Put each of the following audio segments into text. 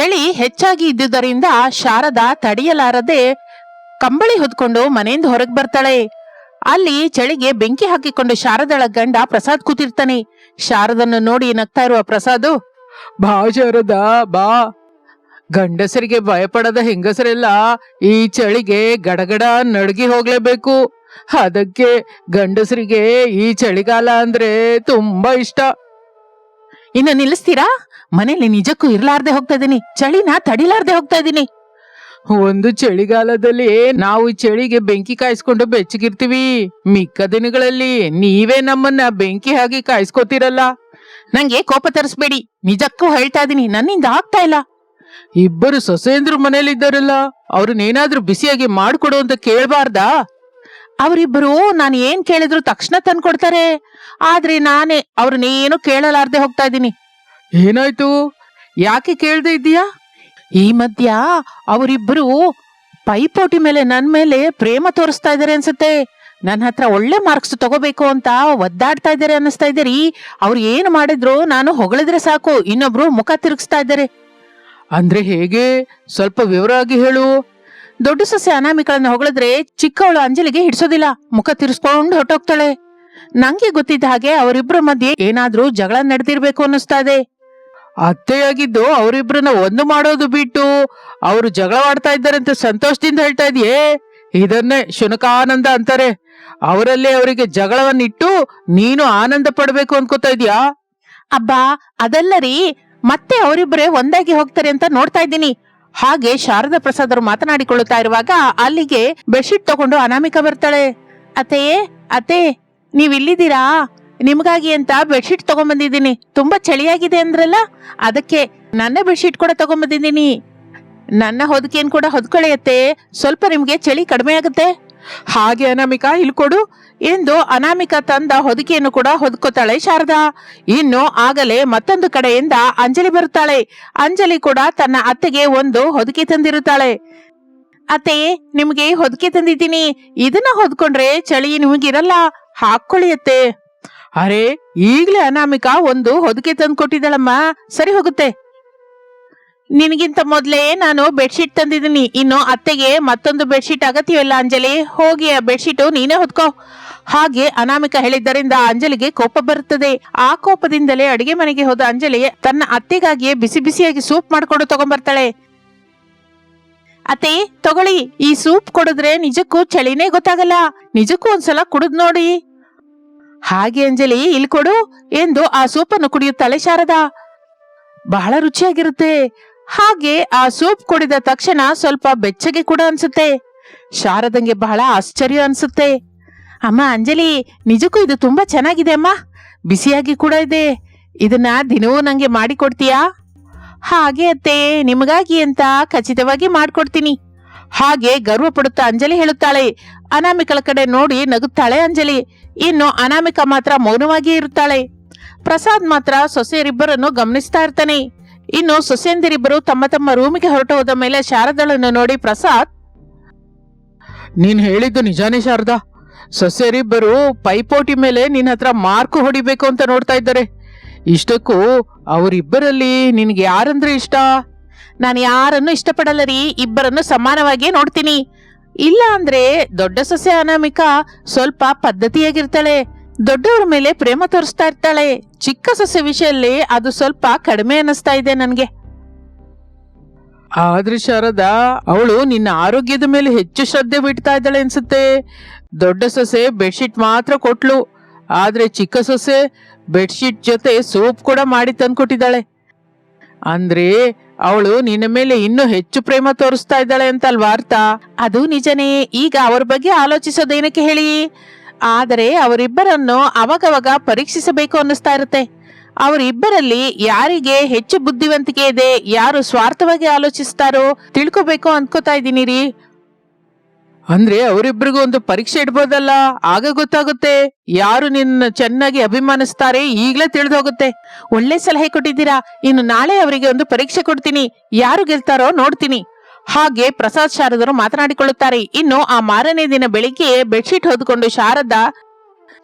ಚಳಿ ಹೆಚ್ಚಾಗಿ ಇದ್ದುದರಿಂದ ಶಾರದಾ ತಡೆಯಲಾರದೆ ಕಂಬಳಿ ಹೊದ್ಕೊಂಡು ಮನೆಯಿಂದ ಹೊರಗೆ ಬರ್ತಾಳೆ. ಅಲ್ಲಿ ಚಳಿಗೆ ಬೆಂಕಿ ಹಾಕಿಕೊಂಡು ಶಾರದಳ ಗಂಡ ಪ್ರಸಾದ್ ಕೂತಿರ್ತಾನೆ. ಶಾರದನ್ನು ನೋಡಿ ನಗ್ತಾ ಇರುವ ಪ್ರಸಾದ್, ಬಾ ಶಾರದ, ಬಾ. ಗಂಡಸರಿಗೆ ಭಯಪಡದ ಹೆಂಗಸರೆಲ್ಲ ಈ ಚಳಿಗೆ ಗಡಗಡ ನಡಗಿ ಹೋಗ್ಲೇಬೇಕು. ಅದಕ್ಕೆ ಗಂಡಸರಿಗೆ ಈ ಚಳಿಗಾಲ ಅಂದ್ರೆ ತುಂಬಾ ಇಷ್ಟ. ಇನ್ನು ನಿಲ್ಲಿಸ್ತೀರಾ? ಮನೇಲಿ ನಿಜಕ್ಕೂ ಇರ್ಲಾರ್ದೆ ಹೋಗ್ತಾ ಇದೀನಿ ಚಳಿನ ತಡಿಲಾರ್ದೆ ಹೋಗ್ತಾ ಇದ್ದೀನಿ. ಒಂದು ಚಳಿಗಾಲದಲ್ಲಿ ನಾವು ಈ ಚಳಿಗೆ ಬೆಂಕಿ ಕಾಯಿಸ್ಕೊಂಡು ಬೆಚ್ಚಗಿರ್ತೀವಿ. ಮಿಕ್ಕ ದಿನಗಳಲ್ಲಿ ನೀವೇ ನಮ್ಮನ್ನ ಬೆಂಕಿ ಹಾಕಿ ಕಾಯಿಸ್ಕೋತಿರಲ್ಲ. ನಂಗೆ ಕೋಪ ತರಿಸ್ಬೇಡಿ. ನಿಜಕ್ಕೂ ಹೇಳ್ತಾ ಇದೀನಿ ನನ್ನಿಂದ ಆಗ್ತಾ ಇಲ್ಲ. ಇಬ್ಬರು ಸೊಸೆಂದ್ರು ಮನೇಲಿ ಇದ್ದಾರಲ್ಲ ಅವ್ರನ್ನೇನಾದ್ರೂ ಬಿಸಿಯಾಗಿ ಮಾಡ್ಕೊಡು ಅಂತ ಕೇಳ್ಬಾರ್ದಾ? ಅವರಿಬ್ಬರು ನಾನು ಏನ್ ಕೇಳಿದ್ರು ತಕ್ಷಣ ತಂದ್ಕೊಡ್ತಾರೆ. ಆದ್ರೆ ನಾನೇ ಅವ್ರನ್ನೇನು ಕೇಳಲಾರ್ದೆ ಹೋಗ್ತಾ ಇದ್ದೀನಿ. ಏನಾಯ್ತು? ಯಾಕೆ ಕೇಳ್ದೆ ಇದ್ದೀಯಾ? ಈ ಮಧ್ಯ ಅವರಿಬ್ಬರು ಪೈಪೋಟಿ ಮೇಲೆ ನನ್ ಮೇಲೆ ಪ್ರೇಮ ತೋರಿಸ್ತಾ ಇದಾರೆ ಅನ್ಸುತ್ತೆ. ನನ್ನ ಹತ್ರ ಒಳ್ಳೆ ಮಾರ್ಕ್ಸ್ ತಗೋಬೇಕು ಅಂತ ಒದ್ದಾಡ್ತಾ ಇದ್ದಾರೆ ಅನ್ನಿಸ್ತಾ ಇದ್ದೀರಿ ಅವ್ರು ಏನು ಮಾಡಿದ್ರು ನಾನು ಹೊಗಳಿದ್ರೆ ಸಾಕು. ಇನ್ನೊಬ್ರು ಮುಖ ತಿರುಗಿಸ್ತಾ ಇದ್ದಾರೆ. ಅಂದ್ರೆ ಹೇಗೆ? ಸ್ವಲ್ಪ ವಿವರವಾಗಿ ಹೇಳು. ದೊಡ್ಡ ಸಸ್ಯ ಅನಾಮಿಕಳನ್ನ ಹೊಗಳಿದ್ರೆ ಚಿಕ್ಕವಳು ಅಂಜಲಿಗೆ ಹಿಡಿಸೋದಿಲ್ಲ. ಮುಖ ತಿರ್ಸ್ಕೊಂಡು ಹೊಟ್ಟೋಗ್ತಾಳೆ ನಂಗೆ ಗೊತ್ತಿದ್ದ ಹಾಗೆ ಅವರಿಬ್ಬರ ಮಧ್ಯೆ ಏನಾದ್ರೂ ಜಗಳ ನಡೆದಿರ್ಬೇಕು ಅನ್ನಿಸ್ತಾ ಇದೆ. ಅತ್ತೆಯಾಗಿದ್ದು ಅವರಿಬ್ರನ್ನ ಒಂದು ಮಾಡೋದು ಬಿಟ್ಟು ಅವರು ಜಗಳವಾಡ್ತಾ ಇದ್ದಾರೆ ಅಂತ ಸಂತೋಷದಿಂದ ಹೇಳ್ತಾ ಇದೆಯೇ? ಇದನ್ನೇ ಶುನಕಾನಂದ ಅಂತಾರೆ. ಅವರಲ್ಲೇ ಅವರಿಗೆ ಜಗಳವನ್ನಿಟ್ಟು ನೀನು ಆನಂದ ಪಡಬೇಕು ಅನ್ಕೋತಾ ಇದೀಯಾ ಅಬ್ಬಾ, ಅದಲ್ಲ ರೀ. ಮತ್ತೆ ಅವರಿಬ್ಬರೇ ಒಂದಾಗಿ ಹೋಗ್ತಾರೆ ಅಂತ ನೋಡ್ತಾ ಇದ್ದೀನಿ. ಹಾಗೆ ಶಾರದಾ ಪ್ರಸಾದ್ ಅವರು ಮಾತನಾಡಿಕೊಳ್ಳುತ್ತಾ ಇರುವಾಗ ಅಲ್ಲಿಗೆ ಬೆಡ್ಶೀಟ್ ತಗೊಂಡು ಅನಾಮಿಕ ಬರ್ತಾಳೆ. ಅತೇ ಅತೇ ನೀವಿಲ್ಲಿದ್ದೀರಾ? ನಿಮಗಾಗಿ ಅಂತ ಬೆಡ್ಶೀಟ್ ತಗೊಂಡ್ಬಂದಿದ್ದೀನಿ ತುಂಬಾ ಚಳಿಯಾಗಿದೆ ಅಂದ್ರಲ್ಲ? ಅದಕ್ಕೆ ನನ್ನ ಬೆಡ್ಶೀಟ್ ಕೂಡ ತಗೊಂಡ್ಬಂದಿದ್ದೀನಿ ನನ್ನ ಹೊದಿಕೆಯನ್ನು ಕೂಡ ಹೊದ್ಕೊಳೆಯತ್ತೆ ಸ್ವಲ್ಪ ನಿಮ್ಗೆ ಚಳಿ ಕಡಿಮೆ ಆಗುತ್ತೆ. ಹಾಗೆ ಅನಾಮಿಕಾ, ಇಲ್ಲಿ ಕೊಡು. ಎಂದು ಅನಾಮಿಕಾ ತಂದ ಹೊದಿಕೆಯನ್ನು ಕೂಡ ಹೊದ್ಕೋತಾಳೆ ಶಾರದಾ. ಇನ್ನು ಆಗಲೇ ಮತ್ತೊಂದು ಕಡೆಯಿಂದ ಅಂಜಲಿ ಬರುತ್ತಾಳೆ. ಅಂಜಲಿ ಕೂಡ ತನ್ನ ಅತ್ತೆಗೆ ಒಂದು ಹೊದಿಕೆ ತಂದಿರುತ್ತಾಳೆ. ಅತ್ತೆ, ನಿಮಗೆ ಹೊದಿಕೆ ತಂದಿದ್ದೀನಿ. ಇದನ್ನ ಹೊದ್ಕೊಂಡ್ರೆ ಚಳಿ ನಿಮಗಿರಲ್ಲ. ಹಾಕೊಳ್ಳಿ ಅತ್ತೆ. ಅರೆ, ಈಗ್ಲೇ ಅನಾಮಿಕಾ ಒಂದು ಹೊದಿಕೆ ತಂದು ಕೊಟ್ಟಿದ್ದಾಳಮ್ಮ ಸರಿ ಹೋಗುತ್ತೆ. ನಿನಗಿಂತ ಮೊದಲೇ ನಾನು ಬೆಡ್ಶೀಟ್ ತಂದಿದ್ದೀನಿ. ಇನ್ನು ಅತ್ತೆಗೆ ಮತ್ತೊಂದು ಬೆಡ್ಶೀಟ್ ಅಗತ್ಯವಿಲ್ಲ ಅಂಜಲಿ. ಹೋಗಿ ಆ ಬೆಡ್ಶೀಟು ನೀನೇ ಹೊತ್ಕೋ. ಹಾಗೆ ಅನಾಮಿಕ ಹೇಳಿದ್ದರಿಂದ ಅಂಜಲಿಗೆ ಕೋಪ ಬರುತ್ತದೆ. ಆ ಕೋಪದಿಂದಲೇ ಅಡಿಗೆ ಮನೆಗೆ ಹೋದ ಅಂಜಲಿ ತನ್ನ ಅತ್ತೆಗಾಗಿಯೇ ಬಿಸಿ ಬಿಸಿಯಾಗಿ ಸೂಪ್ ಮಾಡ್ಕೊಂಡು ತಗೊಂಡ್ಬರ್ತಾಳೆ ಅತ್ತೆ, ತಗೊಳ್ಳಿ. ಈ ಸೂಪ್ ಕುಡಿದ್ರೆ ನಿಜಕ್ಕೂ ಚಳಿನೇ ಗೊತ್ತಾಗಲ್ಲ. ನಿಜಕ್ಕೂ ಒಂದ್ಸಲ ಕುಡಿದ್ ನೋಡಿ. ಹಾಗೆ ಅಂಜಲಿ, ಇಲ್ಲಿ ಕೊಡು ಎಂದು ಆ ಸೂಪನ್ನು ಕುಡಿಯುತ್ತಾಳೆ ಶಾರದಾ. ಬಹಳ ರುಚಿಯಾಗಿರುತ್ತೆ. ಹಾಗೆ ಆ ಸೂಪ್ ಕುಡಿದ ತಕ್ಷಣ ಸ್ವಲ್ಪ ಬೆಚ್ಚಗೆ ಕೂಡ ಅನ್ಸುತ್ತೆ. ಶಾರದಂಗೆ ಬಹಳ ಆಶ್ಚರ್ಯ ಅನ್ಸುತ್ತೆ. ಅಮ್ಮ, ಅಂಜಲಿ, ನಿಜಕ್ಕೂ ಇದು ತುಂಬಾ ಚೆನ್ನಾಗಿದೆ ಅಮ್ಮ. ಬಿಸಿಯಾಗಿ ಕೂಡ ಇದೆ. ಇದನ್ನ ದಿನವೂ ನಂಗೆ ಮಾಡಿಕೊಡ್ತೀಯಾ? ಹಾಗೆ ಅತ್ತೆ, ನಿಮಗಾಗಿ ಅಂತ ಖಚಿತವಾಗಿ ಮಾಡ್ಕೊಡ್ತೀನಿ. ಹಾಗೆ ಗರ್ವ ಪಡುತ್ತಾ ಅಂಜಲಿ ಹೇಳುತ್ತಾಳೆ. ಅನಾಮಿಕಳ ಕಡೆ ನೋಡಿ ನಗುತ್ತಾಳೆ ಅಂಜಲಿ. ಇನ್ನು ಅನಾಮಿಕ ಮಾತ್ರ ಮೌನವಾಗಿಯೇ ಇರುತ್ತಾಳೆ. ಪ್ರಸಾದ್ ಮಾತ್ರ ಸೊಸೆಯರಿಬ್ಬರನ್ನು ಗಮನಿಸ್ತಾ ಇರ್ತಾನೆ. ಇನ್ನು ಸೊಸೆಯಂದಿರಿಬ್ಬರು ತಮ್ಮ ತಮ್ಮ ರೂಮಿಗೆ ಹೊರಟು ಹೋದ ಮೇಲೆ ಶಾರದಳನ್ನು ನೋಡಿ ಪ್ರಸಾದ್, ನೀನ್ ಹೇಳಿದ್ದು ನಿಜಾನೇ ಶಾರದಾ? ಸೊಸೆಯರಿಬ್ಬರು ಪೈಪೋಟಿ ಮೇಲೆ ನಿನ್ನ ಹತ್ರ ಮಾರ್ಕು ಹೊಡಿಬೇಕು ಅಂತ ನೋಡ್ತಾ ಇದ್ದಾರೆ. ಇಷ್ಟಕ್ಕೂ ಅವರಿಬ್ಬರಲ್ಲಿ ನಿನ್ಗೆ ಯಾರಂದ್ರೆ ಇಷ್ಟ? ನಾನು ಯಾರನ್ನು ಇಷ್ಟಪಡಲ್ಲ ರೀ, ಇಬ್ಬರನ್ನು ಸಮಾನವಾಗಿಯೇ ನೋಡ್ತೀನಿ. ಇಲ್ಲ ಅಂದ್ರೆ ದೊಡ್ಡ ಸೊಸೆ ಅನಾಮಿಕ ಸ್ವಲ್ಪ ಪದ್ಧತಿಯಾಗಿರ್ತಾಳೆ. ದೊಡ್ಡವರ ಮೇಲೆ ಪ್ರೇಮ ತೋರಿಸ್ತಾ ಇರ್ತಾಳೆ. ಚಿಕ್ಕ ಸೊಸೆ ವಿಷಯಲ್ಲಿ ಅದು ಸ್ವಲ್ಪ ಕಡಿಮೆ ಅನಿಸ್ತಾ ಇದೆ ನನಗೆ. ಆದ್ರೆ ಶಾರದಾ ಅವಳು ನಿನ್ನ ಆರೋಗ್ಯದ ಮೇಲೆ ಹೆಚ್ಚು ಶ್ರದ್ಧೆ ಬಿಡ್ತಾ ಇದ್ದಾಳೆ ಅನ್ಸುತ್ತೆ. ದೊಡ್ಡ ಸೊಸೆ ಬೆಡ್ಶೀಟ್ ಮಾತ್ರ ಕೊಟ್ಲು. ಆದ್ರೆ ಚಿಕ್ಕ ಸೊಸೆ ಬೆಡ್ಶೀಟ್ ಜೊತೆ ಸೂಪ್ ಕೂಡ ಮಾಡಿ ತಂದ್ಕೊಟ್ಟಿದ್ದಾಳೆ. ಅಂದ್ರೆ ಅವಳು ನಿನ್ನ ಮೇಲೆ ಇನ್ನೂ ಹೆಚ್ಚು ಪ್ರೇಮ ತೋರಿಸ್ತಾ ಇದ್ದಾಳೆ ಅಂತಲ್ವಾ ಅರ್ಥ? ಅದು ನಿಜನೇ. ಈಗ ಅವ್ರ ಬಗ್ಗೆ ಆಲೋಚಿಸೋದೇನಕ್ಕೆ ಹೇಳಿ? ಆದರೆ ಅವರಿಬ್ಬರನ್ನು ಅವಾಗವಾಗ ಪರೀಕ್ಷಿಸಬೇಕು ಅನ್ನಿಸ್ತಾ ಇರುತ್ತೆ. ಅವರಿಬ್ಬರಲ್ಲಿ ಯಾರಿಗೆ ಹೆಚ್ಚು ಬುದ್ಧಿವಂತಿಕೆ ಇದೆ, ಯಾರು ಸ್ವಾರ್ಥವಾಗಿ ಆಲೋಚಿಸ್ತಾರೋ ತಿಳ್ಕೊಬೇಕು ಅನ್ಕೋತಾ ಇದ್ದೀನಿ ರೀ ಅಂದ್ರೆ ಅವರಿಬ್ಬರಿಗೂ ಒಂದು ಪರೀಕ್ಷೆ ಇಡ್ಬೋದಲ್ಲ? ಆಗ ಗೊತ್ತಾಗುತ್ತೆ. ಯಾರು ನಿನ್ನ ಚೆನ್ನಾಗಿ ಅಭಿಮಾನಿಸ್ತಾರೆ ಈಗಲೇ ತಿಳಿದು ಹೋಗುತ್ತೆ ಒಳ್ಳೆ ಸಲಹೆ ಕೊಟ್ಟಿದ್ದೀರಾ? ಇನ್ನು ನಾಳೆ ಅವರಿಗೆ ಒಂದು ಪರೀಕ್ಷೆ ಕೊಡ್ತೀನಿ. ಯಾರು ಗೆಲ್ತಾರೋ ನೋಡ್ತೀನಿ. ಹಾಗೆ ಪ್ರಸಾದ್ ಶಾರದರು ಮಾತನಾಡಿಕೊಳ್ಳುತ್ತಾರೆ. ಇನ್ನು ಆ ಮಾರನೇ ದಿನ ಬೆಳಿಗ್ಗೆ ಬೆಡ್ಶೀಟ್ ಹೊದ್ಕೊಂಡು ಶಾರದಾ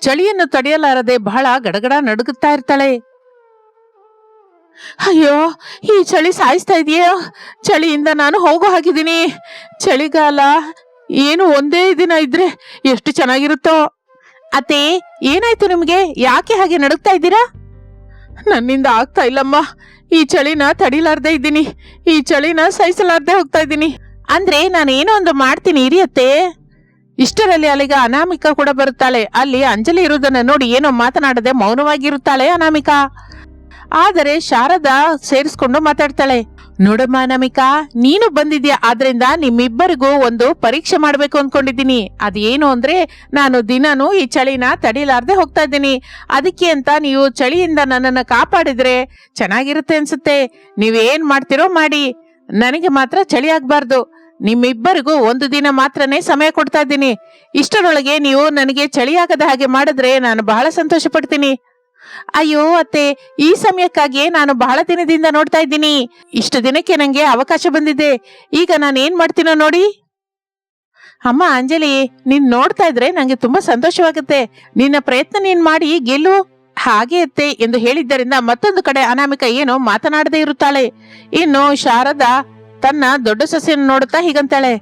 ಚಳಿಯನ್ನು ತಡೆಯಲಾರದೆ ಬಹಳ ಗಡಗಡ ನಡುಗುತ್ತಾ ಇರ್ತಾಳೆ. ಅಯ್ಯೋ, ಈ ಚಳಿ ಸಾಯಿಸ್ತಾ ಇದೆಯೋ? ಚಳಿಯಿಂದ ನಾನು ಹೋಗೋ ಹಾಕಿದ್ದೀನಿ ಚಳಿಗಾಲ ಏನು ಒಂದೇ ದಿನ ಇದ್ರೆ ಎಷ್ಟು ಚೆನ್ನಾಗಿರುತ್ತೋ. ಅತ್ತೆ, ಏನಾಯ್ತು ನಿಮ್ಗೆ? ಯಾಕೆ ಹಾಗೆ ನಡುಗ್ತಾ ಇದ್ದೀರಾ? ನನ್ನಿಂದ ಆಗ್ತಾ ಇಲ್ಲಮ್ಮ. ಈ ಚಳಿನ ತಡಿಲಾರ್ದೆ ಇದ್ದೀನಿ. ಈ ಚಳಿನ ಸಹಿಸಲಾರ್ದೆ ಹೋಗ್ತಾ ಇದ್ದೀನಿ. ಅಂದ್ರೆ ನಾನು ಏನೋ ಒಂದು ಮಾಡ್ತೀನಿ ಇರಿಯತ್ತೆ ಇಷ್ಟರಲ್ಲಿ ಅಲ್ಲಿಗ ಅನಾಮಿಕ ಕೂಡ ಬರುತ್ತಾಳೆ. ಅಲ್ಲಿ ಅಂಜಲಿ ಇರುವುದನ್ನು ನೋಡಿ ಏನೋ ಮಾತನಾಡದೆ ಮೌನವಾಗಿರುತ್ತಾಳೆ ಅನಾಮಿಕ. ಆದರೆ ಶಾರದಾ ಸೇರಿಸ್ಕೊಂಡು ಮಾತಾಡ್ತಾಳೆ. ನೋಡಮ್ಮ ನಮಿಕಾ, ನೀನು ಬಂದಿದ್ಯಾ, ಆದ್ರಿಂದ ನಿಮ್ಮಿಬ್ಬರಿಗೂ ಒಂದು ಪರೀಕ್ಷೆ ಮಾಡ್ಬೇಕು ಅನ್ಕೊಂಡಿದ್ದೀನಿ. ಅದೇನು ಅಂದ್ರೆ, ನಾನು ದಿನಾನು ಈ ಚಳಿನ ತಡಿಲಾರ್ದೆ ಹೋಗ್ತಾ ಇದ್ದೀನಿ. ಅದಕ್ಕೆ ಅಂತ ನೀವು ಚಳಿಯಿಂದ ನನ್ನನ್ನು ಕಾಪಾಡಿದ್ರೆ ಚೆನ್ನಾಗಿರುತ್ತೆ ಅನ್ಸುತ್ತೆ. ನೀವೇನ್ ಮಾಡ್ತಿರೋ ಮಾಡಿ. ನನಗೆ ಮಾತ್ರ ಚಳಿ ಆಗ್ಬಾರ್ದು. ನಿಮ್ಮಿಬ್ಬರಿಗೂ ಒಂದು ದಿನ ಮಾತ್ರನೇ ಸಮಯ ಕೊಡ್ತಾ ಇದ್ದೀನಿ. ಇಷ್ಟರೊಳಗೆ ನೀವು ನನಗೆ ಚಳಿಯಾಗದ ಹಾಗೆ ಮಾಡಿದ್ರೆ ನಾನು ಬಹಳ ಸಂತೋಷ ಪಡ್ತೀನಿ ಅಯ್ಯೋ ಅತ್ತೆ, ಈ ಸಮಯಕ್ಕಾಗಿ ನಾನು ಬಹಳ ದಿನದಿಂದ ನೋಡ್ತಾ ಇದ್ದೀನಿ. ಇಷ್ಟು ದಿನಕ್ಕೆ ನಂಗೆ ಅವಕಾಶ ಬಂದಿದೆ. ಈಗ ನಾನು ಏನ್ ಮಾಡ್ತೀನೋ ನೋಡಿ. ಅಮ್ಮ ಅಂಜಲಿ, ನೀನ್ ನೋಡ್ತಾ ಇದ್ರೆ ನಂಗೆ ತುಂಬಾ ಸಂತೋಷವಾಗುತ್ತೆ. ನಿನ್ನ ಪ್ರಯತ್ನ ನೀನ್ ಮಾಡಿ ಗೆಲ್ಲು. ಹಾಗೆ ಅತ್ತೆ ಎಂದು ಹೇಳಿದ್ದರಿಂದ ಮತ್ತೊಂದು ಕಡೆ ಅನಾಮಿಕ ಏನೋ ಮಾತನಾಡದೇ ಇರುತ್ತಾಳೆ. ಇನ್ನು ಶಾರದಾ ತನ್ನ ದೊಡ್ಡ ಸೊಸೆಯನ್ನು ನೋಡುತ್ತಾ ಹೀಗಂತಾಳೆ.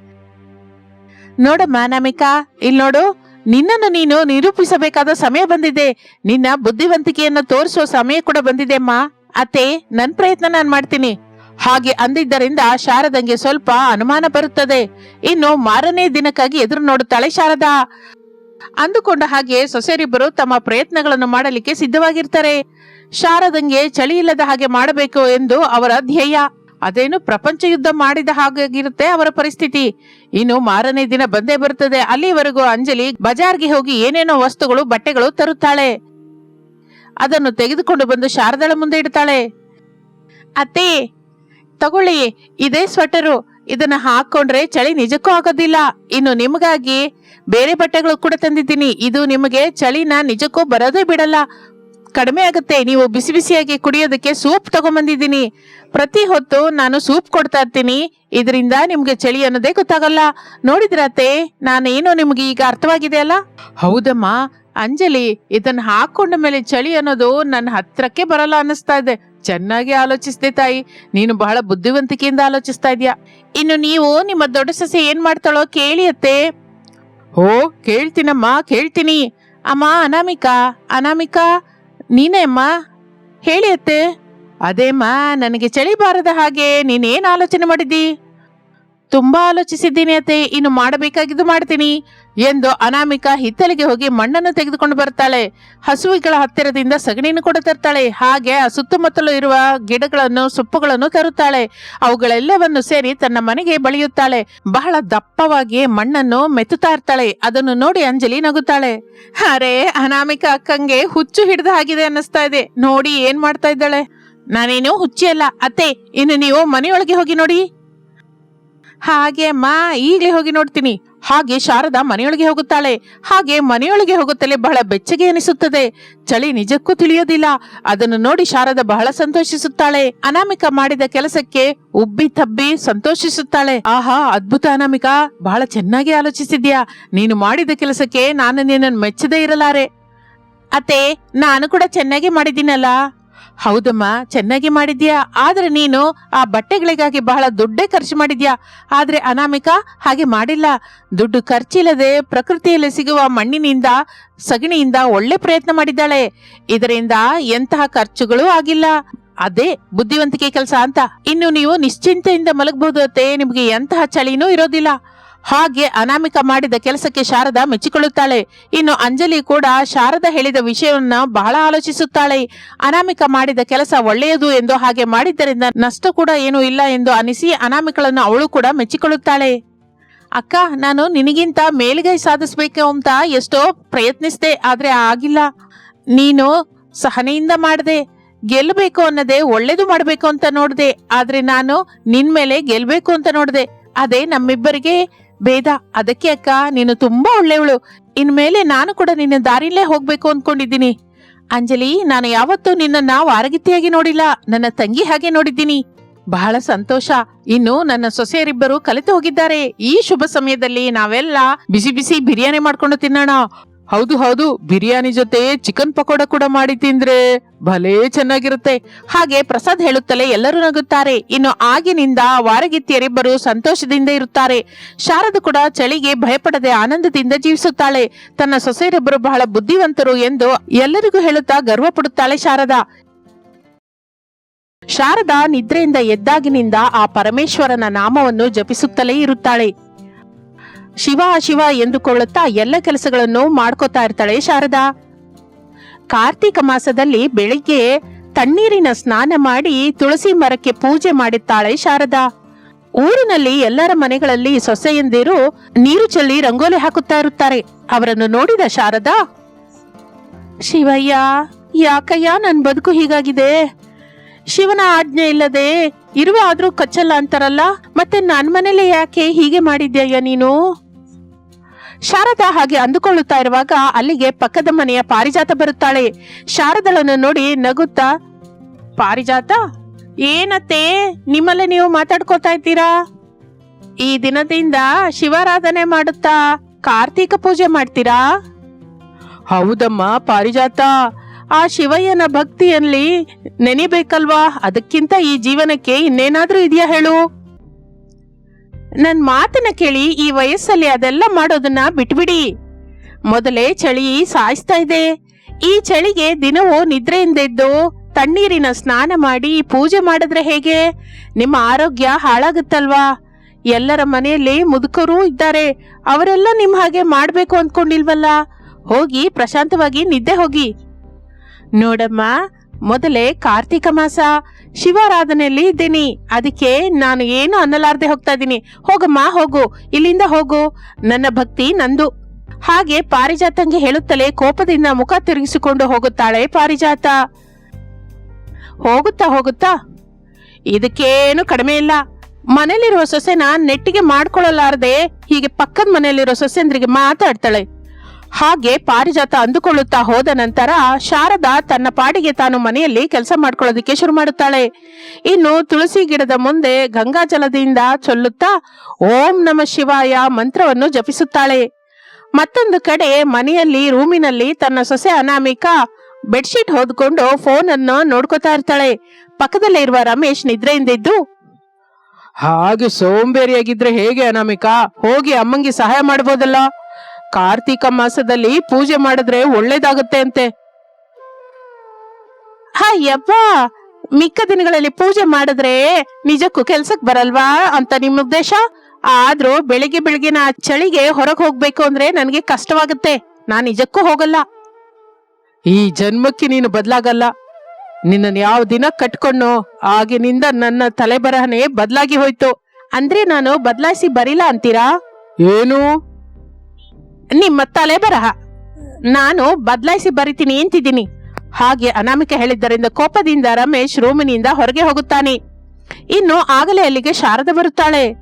ನೋಡಮ್ಮ ಅನಾಮಿಕಾ, ಇಲ್ಲಿ ನೋಡು. ನಿನ್ನನ್ನು ನೀನು ನಿರೂಪಿಸಬೇಕಾದ ಸಮಯ ಬಂದಿದೆ. ನಿನ್ನ ಬುದ್ಧಿವಂತಿಕೆಯನ್ನು ತೋರಿಸುವ ಸಮಯ ಕೂಡ ಬಂದಿದೆ ಅಮ್ಮ. ಅತ್ತೆ, ನನ್ ಪ್ರಯತ್ನ ನಾನ್ ಮಾಡ್ತೀನಿ. ಹಾಗೆ ಅಂದಿದ್ದರಿಂದ ಶಾರದಂಗೆ ಸ್ವಲ್ಪ ಅನುಮಾನ ಬರುತ್ತದೆ. ಇನ್ನು ಮಾರನೇ ದಿನಕ್ಕಾಗಿ ಎದುರು ನೋಡುತ್ತಾಳೆ ಶಾರದಾ. ಅಂದುಕೊಂಡ ಹಾಗೆ ಸೊಸೆರಿಬ್ಬರು ತಮ್ಮ ಪ್ರಯತ್ನಗಳನ್ನು ಮಾಡಲಿಕ್ಕೆ ಸಿದ್ಧವಾಗಿರ್ತಾರೆ. ಶಾರದಂಗೆ ಚಳಿ ಇಲ್ಲದ ಹಾಗೆ ಮಾಡಬೇಕು ಎಂದು ಅವರ ಧ್ಯೇಯ. ಅದೇನು ಪ್ರಪಂಚ ಯುದ್ಧ ಮಾಡಿದ ಹಾಗಾಗಿರುತ್ತೆ ಅವರ ಪರಿಸ್ಥಿತಿ. ಇನ್ನು ಮಾರನೇ ದಿನ ಬಂದೇ ಬರುತ್ತದೆ. ಅಲ್ಲಿವರೆಗೂ ಅಂಜಲಿ ಬಜಾರ್ಗೆ ಹೋಗಿ ಏನೇನೋ ವಸ್ತುಗಳು, ಬಟ್ಟೆಗಳು ತರುತ್ತಾಳೆ. ಅದನ್ನು ತೆಗೆದುಕೊಂಡು ಬಂದು ಶಾರದಳ ಮುಂದೆ ಇಡ್ತಾಳೆ. ಅತ್ತೆ, ತಗೊಳ್ಳಿ. ಇದೇ ಸ್ವೆಟರು. ಇದನ್ನ ಹಾಕೊಂಡ್ರೆ ಚಳಿ ನಿಜಕ್ಕೂ ಆಗೋದಿಲ್ಲ. ಇನ್ನು ನಿಮಗಾಗಿ ಬೇರೆ ಬಟ್ಟೆಗಳು ಕೂಡ ತಂದಿದ್ದೀನಿ. ಇದು ನಿಮಗೆ ಚಳಿನ ನಿಜಕ್ಕೂ ಬರೋದೇ ಬಿಡಲ್ಲ. ಕಡಿಮೆ ಆಗುತ್ತೆ. ನೀವು ಬಿಸಿ ಬಿಸಿಯಾಗಿ ಕುಡಿಯೋದಕ್ಕೆ ಸೂಪ್ ತಗೊಂಬಂದಿದ್ದೀನಿ. ಪ್ರತಿ ಹೊತ್ತು ನಾನು ಸೂಪ್ ಕೊಡ್ತಾ ಇರ್ತೀನಿ. ಇದರಿಂದ ನಿಮ್ಗೆ ಚಳಿ ಅನ್ನೋದೇ ಗೊತ್ತಾಗಲ್ಲ. ನೋಡಿದ್ರತ್ತೆ ನಾನೇನು ನಿಮ್ಗೆ ಈಗ ಅರ್ಥವಾಗಿದೆ ಅಲ್ಲ? ಹೌದಮ್ಮ. ಅಂಜಲಿ ಇದನ್ನ ಹಾಕೊಂಡ ಮೇಲೆ ಚಳಿ ಅನ್ನೋದು ನನ್ನ ಹತ್ರಕ್ಕೆ ಬರಲ್ಲ ಅನ್ನಿಸ್ತಾ ಇದೆ. ಚೆನ್ನಾಗಿ ಆಲೋಚಿಸ್ದೆ ತಾಯಿ. ನೀನು ಬಹಳ ಬುದ್ಧಿವಂತಿಕೆಯಿಂದ ಆಲೋಚಿಸ್ತಾ ಇದೀಯ? ಇನ್ನು ನೀವು ನಿಮ್ಮ ದೊಡ್ಡ ಸಸಿ ಏನ್ ಮಾಡ್ತಾಳೋ ಕೇಳಿಯತ್ತೆ ಓ ಕೇಳ್ತೀನಮ್ಮ ಕೇಳ್ತೀನಿ. ಅಮ್ಮ ಅನಾಮಿಕಾ ಅನಾಮಿಕಾ. ನೀನೇ ಅಮ್ಮ? ಹೇಳಿ ಅತ್ತೆ. ಅದೇಮ್ಮ ನನಗೆ ಚಳಿ ಬಾರದ ಹಾಗೆ ನೀನೇನು ಆಲೋಚನೆ ಮಾಡಿದ್ದಿ? ತುಂಬಾ ಆಲೋಚಿಸಿದ್ದೀನಿ ಅತ್ತೆ, ಇನ್ನು ಮಾಡಬೇಕಾಗಿದ್ದು ಮಾಡ್ತೀನಿ ಎಂದು ಅನಾಮಿಕಾ ಹಿತ್ತಲಿಗೆ ಹೋಗಿ ಮಣ್ಣನ್ನು ತೆಗೆದುಕೊಂಡು ಬರ್ತಾಳೆ. ಹಸುವಿಗಳ ಹತ್ತಿರದಿಂದ ಸಗಣಿಯನ್ನು ಕೂಡ ತರ್ತಾಳೆ. ಹಾಗೆ ಆ ಸುತ್ತಮುತ್ತಲು ಇರುವ ಗಿಡಗಳನ್ನು, ಸೊಪ್ಪುಗಳನ್ನು ತರುತ್ತಾಳೆ. ಅವುಗಳೆಲ್ಲವನ್ನು ಸೇರಿ ತನ್ನ ಮನೆಗೆ ಬಳಿಯುತ್ತಾಳೆ. ಬಹಳ ದಪ್ಪವಾಗಿ ಮಣ್ಣನ್ನು ಮೆತ್ತುತ್ತಾ ಇರ್ತಾಳೆ. ಅದನ್ನು ನೋಡಿ ಅಂಜಲಿ ನಗುತ್ತಾಳೆ. ಅರೆ, ಅನಾಮಿಕಾ ಅಕ್ಕಂಗೆ ಹುಚ್ಚು ಹಿಡಿದ ಹಾಗಿದೆ ಅನ್ನಿಸ್ತಾ ಇದೆ. ನೋಡಿ ಏನ್ ಮಾಡ್ತಾ ಇದ್ದಾಳೆ. ನಾನೇನು ಹುಚ್ಚಿ ಅಲ್ಲ. ಅತ್ತೆ, ಇನ್ನು ನೀವು ಮನೆಯೊಳಗೆ ಹೋಗಿ ನೋಡಿ. ಹಾಗೆ ಅಮ್ಮ ಈಗಲೇ ಹೋಗಿ ನೋಡ್ತೀನಿ. ಹಾಗೆ ಶಾರದಾ ಮನೆಯೊಳಗೆ ಹೋಗುತ್ತಾಳೆ. ಹಾಗೆ ಮನೆಯೊಳಗೆ ಹೋಗುತ್ತಲೇ ಬಹಳ ಬೆಚ್ಚಗೆ ಅನಿಸುತ್ತದೆ. ಚಳಿ ನಿಜಕ್ಕೂ ತಿಳಿಯೋದಿಲ್ಲ. ಅದನ್ನು ನೋಡಿ ಶಾರದಾ ಬಹಳ ಸಂತೋಷಿಸುತ್ತಾಳೆ. ಅನಾಮಿಕ ಮಾಡಿದ ಕೆಲಸಕ್ಕೆ ಉಬ್ಬಿ ತಬ್ಬಿ ಸಂತೋಷಿಸುತ್ತಾಳೆ. ಆಹಾ, ಅದ್ಭುತ ಅನಾಮಿಕ. ಬಹಳ ಚೆನ್ನಾಗಿ ಆಲೋಚಿಸಿದ್ಯಾ. ನೀನು ಮಾಡಿದ ಕೆಲಸಕ್ಕೆ ನಾನು ನಿನ್ನನ್ನು ಮೆಚ್ಚದೇ ಇರಲಾರೆ. ಅತ್ತೆ, ನಾನು ಕೂಡ ಚೆನ್ನಾಗಿ ಮಾಡಿದ್ದೀನಲ್ಲ. ಹೌದಮ್ಮ, ಚೆನ್ನಾಗಿ ಮಾಡಿದ್ಯಾ? ಆದ್ರೆ ನೀನು ಆ ಬಟ್ಟೆಗಳಿಗಾಗಿ ಬಹಳ ದುಡ್ಡೇ ಖರ್ಚು ಮಾಡಿದ್ಯಾ? ಆದ್ರೆ ಅನಾಮಿಕ ಹಾಗೆ ಮಾಡಿಲ್ಲ. ದುಡ್ಡು ಖರ್ಚಿಲ್ಲದೆ ಪ್ರಕೃತಿಯಲ್ಲಿ ಸಿಗುವ ಮಣ್ಣಿನಿಂದ, ಸಗಣಿಯಿಂದ ಒಳ್ಳೆ ಪ್ರಯತ್ನ ಮಾಡಿದ್ದಾಳೆ. ಇದರಿಂದ ಎಂತಹ ಖರ್ಚುಗಳು ಆಗಿಲ್ಲ. ಅದೇ ಬುದ್ಧಿವಂತಿಕೆ ಕೆಲಸ ಅಂತ. ಇನ್ನು ನೀವು ನಿಶ್ಚಿಂತೆಯಿಂದ ಮಲಗಬಹುದು ಅತ್ತೆ. ನಿಮ್ಗೆ ಎಂತಹ ಚಳಿನೂ ಇರೋದಿಲ್ಲ. ಹಾಗೆ ಅನಾಮಿಕ ಮಾಡಿದ ಕೆಲಸಕ್ಕೆ ಶಾರದಾ ಮೆಚ್ಚಿಕೊಳ್ಳುತ್ತಾಳೆ. ಇನ್ನು ಅಂಜಲಿ ಕೂಡ ಶಾರದಾ ಹೇಳಿದ ವಿಷಯವನ್ನ ಬಹಳ ಆಲೋಚಿಸುತ್ತಾಳೆ. ಅನಾಮಿಕ ಮಾಡಿದ ಕೆಲಸ ಒಳ್ಳೆಯದು ಎಂದು ಹಾಗೆ ಮಾಡಿದ್ದರಿಂದ ನಷ್ಟ ಕೂಡ ಏನೂ ಇಲ್ಲ ಎಂದು ಅನಿಸಿ ಅನಾಮಿಕಳನ್ನು ಅವಳು ಕೂಡ ಮೆಚ್ಚಿಕೊಳ್ಳುತ್ತಾಳೆ. ಅಕ್ಕ, ನಾನು ನಿನಗಿಂತ ಮೇಲುಗೈ ಸಾಧಿಸಬೇಕು ಅಂತ ಎಷ್ಟೋ ಪ್ರಯತ್ನಿಸಿದೆ, ಆದ್ರೆ ಆಗಿಲ್ಲ. ನೀನು ಸಹನೆಯಿಂದ ಮಾಡಿದೆ. ಗೆಲ್ಲಬೇಕು ಅನ್ನದೇ ಒಳ್ಳೇದು ಮಾಡಬೇಕು ಅಂತ ನೋಡಿದೆ, ಆದ್ರೆ ನಾನು ನಿನ್ ಮೇಲೆ ಗೆಲ್ಲಬೇಕು ಅಂತ ನೋಡಿದೆ. ಅದೇ ನಮ್ಮಿಬ್ಬರಿಗೆ ಭೇದ ಅದಕ್ಕೆ ಅಕ್ಕ, ನೀನು ತುಂಬಾ ಒಳ್ಳೆಯವಳು. ಇನ್ಮೇಲೆ ನಾನು ಕೂಡ ನಿನ್ನ ದಾರಿಲೇ ಹೋಗ್ಬೇಕು ಅನ್ಕೊಂಡಿದ್ದೀನಿ. ಅಂಜಲಿ, ನಾನು ಯಾವತ್ತೂ ನಿನ್ನ ವಾರಗಿತ್ತಿಯಾಗಿ ನೋಡಿಲ್ಲ. ನನ್ನ ತಂಗಿ ಹಾಗೆ ನೋಡಿದ್ದೀನಿ. ಬಹಳ ಸಂತೋಷ. ಇನ್ನು ನನ್ನ ಸೊಸೆಯರಿಬ್ಬರು ಕಲಿತು ಹೋಗಿದ್ದಾರೆ. ಈ ಶುಭ ಸಮಯದಲ್ಲಿ ನಾವೆಲ್ಲ ಬಿಸಿ ಬಿಸಿ ಬಿರಿಯಾನಿ ಮಾಡ್ಕೊಂಡು ತಿನ್ನೋಣ. ಹೌದು ಹೌದು, ಬಿರಿಯಾನಿ ಜೊತೆ ಚಿಕನ್ ಪಕೋಡ ಕೂಡ ಮಾಡಿ ತಿಂದ್ರೆ ಭಲೇ ಚೆನ್ನಾಗಿರುತ್ತೆ. ಹಾಗೆ ಪ್ರಸಾದ್ ಹೇಳುತ್ತಲೇ ಎಲ್ಲರೂ ನಗುತ್ತಾರೆ. ಇನ್ನು ಆಗಿನಿಂದ ವಾರಗಿತ್ತಿಯರಿಬ್ಬರು ಸಂತೋಷದಿಂದ ಇರುತ್ತಾರೆ. ಶಾರದ ಕೂಡ ಚಳಿಗೆ ಭಯಪಡದೆ ಆನಂದದಿಂದ ಜೀವಿಸುತ್ತಾಳೆ. ತನ್ನ ಸೊಸೆಯರಿಬ್ಬರು ಬಹಳ ಬುದ್ಧಿವಂತರು ಎಂದು ಎಲ್ಲರಿಗೂ ಹೇಳುತ್ತಾ ಗರ್ವ ಪಡುತ್ತಾಳೆ ಶಾರದ. ಶಾರದಾ ನಿದ್ರೆಯಿಂದ ಎದ್ದಾಗಿನಿಂದ ಆ ಪರಮೇಶ್ವರನ ನಾಮವನ್ನು ಜಪಿಸುತ್ತಲೇ ಇರುತ್ತಾಳೆ. ಶಿವ ಶಿವ ಎಂದುಕೊಳ್ಳುತ್ತಾ ಎಲ್ಲ ಕೆಲಸಗಳನ್ನು ಮಾಡ್ಕೋತಾ ಇರ್ತಾಳೆ ಶಾರದಾ. ಕಾರ್ತೀಕ ಮಾಸದಲ್ಲಿ ಬೆಳಿಗ್ಗೆ ತಣ್ಣೀರಿನ ಸ್ನಾನ ಮಾಡಿ ತುಳಸಿ ಮರಕ್ಕೆ ಪೂಜೆ ಮಾಡುತ್ತಾಳೆ ಶಾರದಾ. ಊರಿನಲ್ಲಿ ಎಲ್ಲರ ಮನೆಗಳಲ್ಲಿ ಸೊಸೆಯಂದಿರು ನೀರು ಚೆಲ್ಲಿ ರಂಗೋಲಿ ಹಾಕುತ್ತಾ ಇರುತ್ತಾರೆ. ಅವರನ್ನು ನೋಡಿದ ಶಾರದಾ, ಶಿವಯ್ಯ, ಯಾಕಯ್ಯ ನನ್ ಬದುಕು ಹೀಗಾಗಿದೆ? ಶಿವನ ಆಜ್ಞೆ ಇಲ್ಲದೆ ಇರುವ ಆದ್ರೂ ಕಚ್ಚಲ್ಲ ಅಂತಾರಲ್ಲ, ಮತ್ತೆ ನನ್ನ ಮನೇಲೆ ಯಾಕೆ ಹೀಗೆ ಮಾಡಿದ್ಯಯ್ಯ ನೀನು? ಶಾರದಾ ಹಾಗೆ ಅಂದುಕೊಳ್ಳುತ್ತಾ ಇರುವಾಗ ಅಲ್ಲಿಗೆ ಪಕ್ಕದ ಮನೆಯ ಪಾರಿಜಾತ ಬರುತ್ತಾಳೆ. ಶಾರದಳನ್ನು ನೋಡಿ ನಗುತ್ತಾ, ಪಾರಿಜಾತ, ಏನತ್ತೆ? ನಿಮ್ಮಲ್ಲೇ ನೀವು ಮಾತಾಡ್ಕೋತಾ ಇದ್ದೀರಾ? ಈ ದಿನದಿಂದ ಶಿವಾರಾಧನೆ ಮಾಡುತ್ತಾ, ಕಾರ್ತೀಕ ಪೂಜೆ ಮಾಡ್ತೀರಾ? ಹೌದಮ್ಮ, ಪಾರಿಜಾತ. ಆ ಶಿವಯ್ಯನ ಭಕ್ತಿಯಲ್ಲಿ ನೆನಿಬೇಕಲ್ವಾ? ಅದಕ್ಕಿಂತ ಈ ಜೀವನಕ್ಕೆ ಇನ್ನೇನಾದ್ರೂ ಇದೆಯಾ ಹೇಳು? ನನ್ ಮಾತನ್ನ ಕೇಳಿ ಈ ವಯಸ್ಸಲ್ಲಿ ಅದೆಲ್ಲ ಮಾಡೋದನ್ನ ಬಿಟ್ಬಿಡಿ. ಮೊದಲೇ ಚಳಿ ಸಾಯಿಸ್ತಾ ಇದೆ. ಈ ಚಳಿಗೆ ದಿನವೂ ನಿದ್ರೆಯಿಂದ ಎದ್ದು ತಣ್ಣೀರಿನ ಸ್ನಾನ ಮಾಡಿ ಪೂಜೆ ಮಾಡಿದ್ರೆ ಹೇಗೆ? ನಿಮ್ಮ ಆರೋಗ್ಯ ಹಾಳಾಗುತ್ತಲ್ವಾ? ಎಲ್ಲರ ಮನೆಯಲ್ಲಿ ಮುದುಕರು ಇದ್ದಾರೆ. ಅವರೆಲ್ಲ ನಿಮ್ ಹಾಗೆ ಮಾಡ್ಬೇಕು ಅಂದ್ಕೊಂಡಿಲ್ವಲ್ಲ ಹೋಗಿ ಪ್ರಶಾಂತವಾಗಿ ನಿದ್ದೆ ಹೋಗಿ. ನೋಡಮ್ಮ ಮೊದಲೇ ಕಾರ್ತಿಕ ಮಾಸ ಶಿವಾರಾಧನೆಯಲ್ಲಿ ಇದ್ದೀನಿ. ಅದಕ್ಕೆ ನಾನು ಏನು ಅನ್ನಲಾರ್ದೆ ಹೋಗ್ತಾ ಇದ್ದೀನಿ. ಹೋಗಮ್ಮ, ಹೋಗು. ಇಲ್ಲಿಂದ ಹೋಗು. ನನ್ನ ಭಕ್ತಿ ನಂದು. ಹಾಗೆ ಪಾರಿಜಾತಂಗೆ ಹೇಳುತ್ತಲೇ ಕೋಪದಿಂದ ಮುಖ ತಿರುಗಿಸಿಕೊಂಡು ಹೋಗುತ್ತಾಳೆ ಪಾರಿಜಾತ. ಹೋಗುತ್ತಾ ಹೋಗುತ್ತಾ? ಇದಕ್ಕೇನು ಕಡಿಮೆ ಇಲ್ಲ. ಮನೇಲಿರುವ ಸೊಸೆನ ನೆಟ್ಟಿಗೆ ಮಾಡ್ಕೊಳ್ಳಲಾರದೆ ಹೀಗೆ ಪಕ್ಕದ ಮನೆಯಲ್ಲಿರೋ ಸೊಸೆಂದ್ರಿಗೆ ಮಾತಾಡ್ತಾಳೆ. ಹಾಗೆ ಪಾರಿಜಾತ ಅಂದುಕೊಳ್ಳುತ್ತಾ ಹೋದ ನಂತರ ಶಾರದಾ ತನ್ನ ಪಾಡಿಗೆ ತಾನು ಮನೆಯಲ್ಲಿ ಕೆಲಸ ಮಾಡ್ಕೊಳ್ಳೋದಕ್ಕೆ ಶುರು ಮಾಡುತ್ತಾಳೆ. ಇನ್ನು ತುಳಸಿ ಗಿಡದ ಮುಂದೆ ಗಂಗಾಜಲದಿಂದ ಚೊಲ್ಲುತ್ತಾ ಓಂ ನಮ ಶಿವಾಯ ಮಂತ್ರವನ್ನು ಜಪಿಸುತ್ತಾಳೆ. ಮತ್ತೊಂದು ಕಡೆ ಮನೆಯಲ್ಲಿ ರೂಮಿನಲ್ಲಿ ತನ್ನ ಸೊಸೆ ಅನಾಮಿಕ ಬೆಡ್ಶೀಟ್ ಹೊದ್ಕೊಂಡು ಫೋನ್ ಅನ್ನು ನೋಡ್ಕೋತಾ ಇರ್ತಾಳೆ. ಪಕ್ಕದಲ್ಲೇ ಇರುವ ರಮೇಶ್ ನಿದ್ರೆಯಿಂದಿದ್ದು, ಹಾಗೆ ಸೋಂಬೇರಿಯಾಗಿದ್ರೆ ಹೇಗೆ ಅನಾಮಿಕಾ? ಹೋಗಿ ಅಮ್ಮಂಗೆ ಸಹಾಯ ಮಾಡ್ಬೋದಲ್ಲ? ಕಾರ್ತೀಕ ಮಾಸದಲ್ಲಿ ಪೂಜೆ ಮಾಡಿದ್ರೆ ಒಳ್ಳೇದಾಗುತ್ತೆ ಅಂತೆ. ಹಯ್ಯಪ್ಪ ಮಿಕ್ಕ ದಿನಗಳಲ್ಲಿ ಪೂಜೆ ಮಾಡಿದ್ರೆ ನಿಜಕ್ಕೂ ಕೆಲ್ಸಕ್ ಬರಲ್ವಾ ಅಂತ ನಿಮ್ ಉದ್ದೇಶ? ಆದ್ರೂ ಬೆಳಿಗ್ಗೆ ಬೆಳಿಗ್ಗೆನ ನಾ ಚಳಿಗೆ ಹೊರಗೆ ಹೋಗ್ಬೇಕು ಅಂದ್ರೆ ನನಗೆ ಕಷ್ಟವಾಗುತ್ತೆ. ನಾನ್ ನಿಜಕ್ಕೂ ಹೋಗಲ್ಲ. ಈ ಜನ್ಮಕ್ಕೆ ನೀನು ಬದಲಾಗಲ್ಲ. ನಿನ್ನನ್ನು ಯಾವ ದಿನ ಕಟ್ಕೊಂಡು ಆಗಿನಿಂದ ನನ್ನ ತಲೆ ಬರಹನೆ ಬದಲಾಗಿ ಹೋಯ್ತು. ಅಂದ್ರೆ ನಾನು ಬದಲಾಯಿಸಿ ಬರಿಲ್ಲ ಅಂತೀರಾ? ಏನು? ನಿಮ್ಮ ತಲೆ ಬರಹ. ನಾನು ಬದಲಾಯಿಸಿ ಬರಿತೀನಿ ಅಂತಿದ್ದೀನಿ. ಹಾಗೆ ಅನಾಮಿಕ ಹೇಳಿದ್ದರಿಂದ ಕೋಪದಿಂದ ರಮೇಶ್ ರೂಮಿನಿಂದ ಹೊರಗೆ ಹೋಗುತ್ತಾನೆ. ಇನ್ನು ಆಗಲೇ ಅಲ್ಲಿಗೆ ಶಾರದ ಬರುತ್ತಾಳೆ.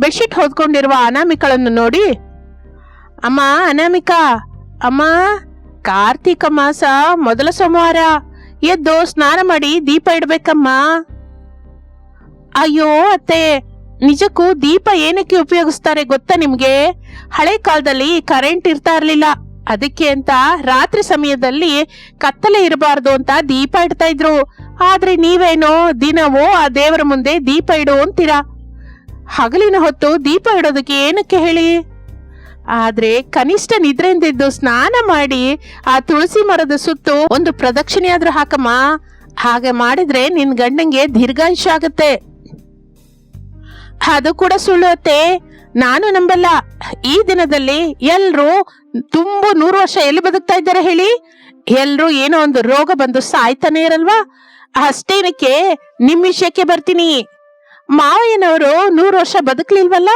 ಬೆಡ್ಶೀಟ್ ಹೊದ್ಕೊಂಡಿರುವ ಅನಾಮಿಕಳನ್ನು ನೋಡಿ, ಅಮ್ಮ, ಅನಾಮಿಕಾ! ಅಮ್ಮ! ಕಾರ್ತಿಕ ಮಾಸ, ಮೊದಲ ಸೋಮವಾರ. ಎದ್ದು ಸ್ನಾನ ಮಾಡಿ ದೀಪ ಇಡ್ಬೇಕಮ್ಮ. ಅಯ್ಯೋ ಅತ್ತೆ, ನಿಜಕ್ಕೂ ದೀಪ ಏನಕ್ಕೆ ಉಪಯೋಗಿಸ್ತಾರೆ ಗೊತ್ತಾ ನಿಮ್ಗೆ? ಹಳೆ ಕಾಲದಲ್ಲಿ ಕರೆಂಟ್ ಇರ್ತಾ ಇರ್ಲಿಲ್ಲ. ಅದಕ್ಕೆ ಅಂತ ರಾತ್ರಿ ಸಮಯದಲ್ಲಿ ಕತ್ತಲೆ ಇರಬಾರ್ದು ಅಂತ ದೀಪ ಇಡ್ತಾ ಇದ್ರು. ಆದ್ರೆ ನೀವೇನೋ ದಿನವೂ ಆ ದೇವರ ಮುಂದೆ ದೀಪ ಇಡು ಅಂತೀರಾ? ಹಗಲಿನ ಹೊತ್ತು ದೀಪ ಇಡೋದಕ್ಕೆ ಏನಕ್ಕೆ ಹೇಳಿ? ಆದ್ರೆ ಕನಿಷ್ಠ ನಿದ್ರೆಯಿಂದಿದ್ದು ಸ್ನಾನ ಮಾಡಿ ಆ ತುಳಸಿ ಮರದ ಸುತ್ತು ಒಂದು ಪ್ರದಕ್ಷಿಣೆ ಆದ್ರೂ ಹಾಕಮ್ಮ. ಹಾಗೆ ಮಾಡಿದ್ರೆ ನಿನ್ ಗಂಡಂಗೆ ದೀರ್ಘಾಯುಷ ಆಗತ್ತೆ. ಅದು ಕೂಡ ಸುಳ್ಳು ಅತ್ತೆ. ನಾನು ನಂಬಲ್ಲ. ಈ ದಿನದಲ್ಲಿ ಎಲ್ರು ತುಂಬು ನೂರು ವರ್ಷ ಎಲ್ಲಿ ಬದುಕ್ತಾ ಇದ್ದಾರೆ ಹೇಳಿ? ಎಲ್ರು ಏನೋ ಒಂದು ರೋಗ ಬಂದು ಸಾಯ್ತಾನೆ ಇರಲ್ವಾ? ಅಷ್ಟೇನಕ್ಕೆ ನಿಮ್ ವಿಷಯಕ್ಕೆ ಬರ್ತೀನಿ. ಮಾವಯ್ಯನವರು ನೂರು ವರ್ಷ ಬದುಕ್ಲಿಲ್ವಲ್ಲ?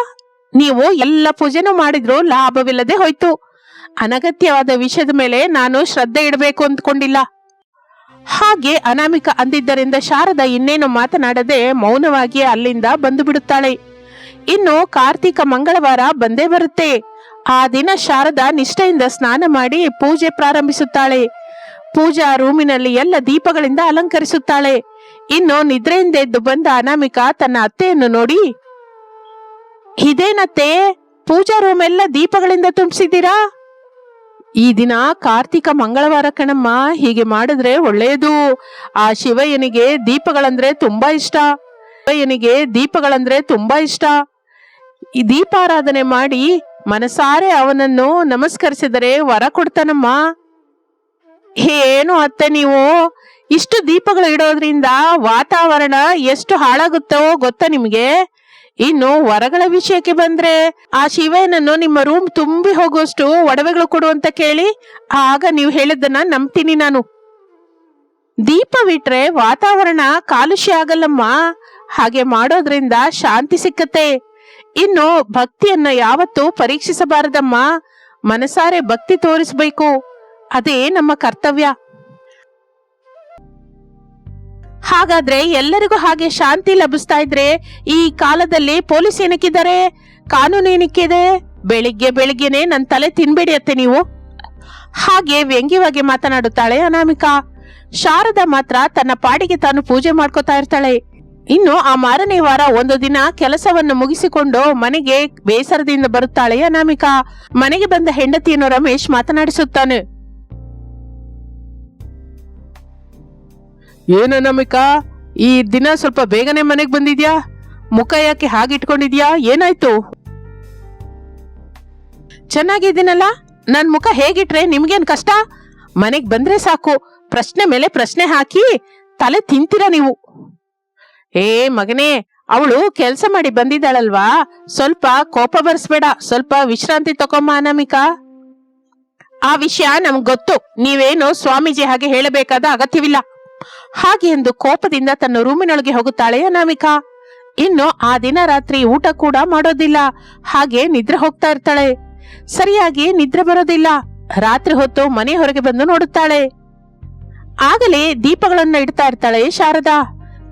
ನೀವು ಎಲ್ಲ ಪೂಜೆನೂ ಮಾಡಿದ್ರು ಲಾಭವಿಲ್ಲದೆ ಹೋಯ್ತು. ಅನಗತ್ಯವಾದ ವಿಷಯದ ಮೇಲೆ ನಾನು ಶ್ರದ್ಧೆ ಇಡಬೇಕು ಅಂದ್ಕೊಂಡಿಲ್ಲ. ಹಾಗೆ ಅನಾಮಿಕ ಅಂದಿದ್ದರಿಂದ ಶಾರದಾ ಇನ್ನೇನು ಮಾತನಾಡದೆ ಮೌನವಾಗಿ ಅಲ್ಲಿಂದ ಬಂದು ಬಿಡುತ್ತಾಳೆ. ಇನ್ನು ಕಾರ್ತಿಕ ಮಂಗಳವಾರ ಬಂದೇ ಬರುತ್ತೆ. ಆ ದಿನ ಶಾರದಾ ನಿಷ್ಠೆಯಿಂದ ಸ್ನಾನ ಮಾಡಿ ಪೂಜೆ ಪ್ರಾರಂಭಿಸುತ್ತಾಳೆ. ಪೂಜಾ ರೂಮಿನಲ್ಲಿ ಎಲ್ಲ ದೀಪಗಳಿಂದ ಅಲಂಕರಿಸುತ್ತಾಳೆ. ಇನ್ನು ನಿದ್ರೆಯಿಂದ ಎದ್ದು ಬಂದ ಅನಾಮಿಕ ತನ್ನ ಅತ್ತೆಯನ್ನು ನೋಡಿ, ಇದೇನತ್ತೆ? ಪೂಜಾ ರೂಮ್ ಎಲ್ಲ ದೀಪಗಳಿಂದ ತುಂಬಿಸಿದ್ದೀರಾ? ಈ ದಿನ ಕಾರ್ತಿಕ ಮಂಗಳವಾರ ಕಣಮ್ಮ, ಹೀಗೆ ಮಾಡಿದ್ರೆ ಒಳ್ಳೆಯದು. ಆ ಶಿವಯ್ಯನಿಗೆ ದೀಪಗಳಂದ್ರೆ ತುಂಬಾ ಇಷ್ಟ. ಶಿವಯ್ಯನಿಗೆ ದೀಪಗಳಂದ್ರೆ ತುಂಬಾ ಇಷ್ಟ. ಈ ದೀಪಾರಾಧನೆ ಮಾಡಿ ಮನಸಾರೆ ಅವನನ್ನು ನಮಸ್ಕರಿಸಿದರೆ ವರ ಕೊಡ್ತಾನಮ್ಮ. ಏನು ಅತ್ತೆ ನೀವು? ಇಷ್ಟು ದೀಪಗಳು ಇಡೋದ್ರಿಂದ ವಾತಾವರಣ ಎಷ್ಟು ಹಾಳಾಗುತ್ತೋ ಗೊತ್ತಾ ನಿಮ್ಗೆ? ಇನ್ನು ವರಗಳ ವಿಷಯಕ್ಕೆ ಬಂದ್ರೆ ಆ ಶಿವನನ್ನು ನಿಮ್ಮ ರೂಮ್ ತುಂಬಿ ಹೋಗುವಷ್ಟು ಒಡವೆಗಳು ಕೊಡು ಅಂತ ಕೇಳಿ ಆಗ ನೀವು ಹೇಳಿದ್ದನ್ನ ನಂಬ್ತೀನಿ ನಾನು. ದೀಪವಿಟ್ರೆ ವಾತಾವರಣ ಕಾಲುಷ್ಯ ಆಗಲ್ಲಮ್ಮ. ಹಾಗೆ ಮಾಡೋದ್ರಿಂದ ಶಾಂತಿ ಸಿಕ್ಕತ್ತೆ. ಇನ್ನು ಭಕ್ತಿಯನ್ನ ಯಾವತ್ತೂ ಪರೀಕ್ಷಿಸಬಾರದಮ್ಮ. ಮನಸಾರೆ ಭಕ್ತಿ ತೋರಿಸಬೇಕು. ಅದೇ ನಮ್ಮ ಕರ್ತವ್ಯ. ಹಾಗಾದ್ರೆ ಎಲ್ಲರಿಗೂ ಹಾಗೆ ಶಾಂತಿ ಲಭಿಸ್ತಾ ಇದ್ರೆ ಈ ಕಾಲದಲ್ಲಿ ಪೊಲೀಸ್ ಏನಕ್ಕಿದ್ದಾರೆ? ಕಾನೂನು ಏನಕ್ಕಿದೆ? ಬೆಳಿಗ್ಗೆ ಬೆಳಿಗ್ಗೆನೆ ನನ್ ತಲೆ ತಿನ್ಬೇಡಿ ಅತ್ತೆ ನೀವು. ಹಾಗೆ ವ್ಯಂಗ್ಯವಾಗಿ ಮಾತನಾಡುತ್ತಾಳೆ ಅನಾಮಿಕಾ. ಶಾರದಾ ಮಾತ್ರ ತನ್ನ ಪಾಡಿಗೆ ತಾನು ಪೂಜೆ ಮಾಡ್ಕೋತಾ ಇರ್ತಾಳೆ. ಇನ್ನು ಆ ಮಾರನೇ ವಾರ ಒಂದು ದಿನ ಕೆಲಸವನ್ನು ಮುಗಿಸಿಕೊಂಡು ಮನೆಗೆ ಬೇಸರದಿಂದ ಬರುತ್ತಾಳೆ ಅನಾಮಿಕಾ. ಮನೆಗೆ ಬಂದ ಹೆಂಡತಿಯನ್ನು ರಮೇಶ್ ಮಾತನಾಡಿಸುತ್ತಾನೆ. ಏನನಮಿಕಾ ಈ ದಿನ ಸ್ವಲ್ಪ ಬೇಗನೆ ಮನೆಗೆ ಬಂದಿದ್ಯಾ? ಮುಖ ಯಾಕೆ ಹಾಗಿಟ್ಕೊಂಡಿದ್ಯಾ? ಏನಾಯ್ತು? ಚೆನ್ನಾಗಿದ್ದೀನಲ್ಲ? ನನ್ ಮುಖ ಹೇಗಿಟ್ರೆ ನಿಮ್ಗೇನ್ ಕಷ್ಟ? ಮನೆಗ್ ಬಂದ್ರೆ ಸಾಕು. ಪ್ರಶ್ನೆ ಮೇಲೆ ಪ್ರಶ್ನೆ ಹಾಕಿ ತಲೆ ತಿಂತೀರಾ ನೀವು? ಏ ಮಗನೇ, ಅವಳು ಕೆಲ್ಸ ಮಾಡಿ ಬಂದಿದ್ದಾಳಲ್ವಾ? ಸ್ವಲ್ಪ ಕೋಪ ಬರ್ಸ್ಬೇಡ, ಸ್ವಲ್ಪ ವಿಶ್ರಾಂತಿ ತಕೊಮ್ಮ ಅನಾಮಿಕಾ. ಆ ವಿಷಯ ನಮ್ಗೆ ಗೊತ್ತು, ನೀವೇನು ಸ್ವಾಮೀಜಿ ಹಾಗೆ ಹೇಳಬೇಕಾದ ಅಗತ್ಯವಿಲ್ಲ. ಹಾಗೆ ಎಂದು ಕೋಪದಿಂದ ತನ್ನ ರೂಮಿನೊಳಗೆ ಹೋಗುತ್ತಾಳೆ ಅನಾಮಿಕಾ. ಇನ್ನು ಆ ದಿನ ರಾತ್ರಿ ಊಟ ಕೂಡ ಮಾಡೋದಿಲ್ಲ, ಹಾಗೆ ನಿದ್ರೆ ಹೋಗ್ತಾ ಇರ್ತಾಳೆ. ಸರಿಯಾಗಿ ನಿದ್ರೆ ಬರೋದಿಲ್ಲ, ರಾತ್ರಿ ಹೊತ್ತು ಮನೆ ಹೊರಗೆ ಬಂದು ನೋಡುತ್ತಾಳೆ. ಆಗಲೇ ದೀಪಗಳನ್ನ ಇಡ್ತಾ ಇರ್ತಾಳೆ ಶಾರದಾ.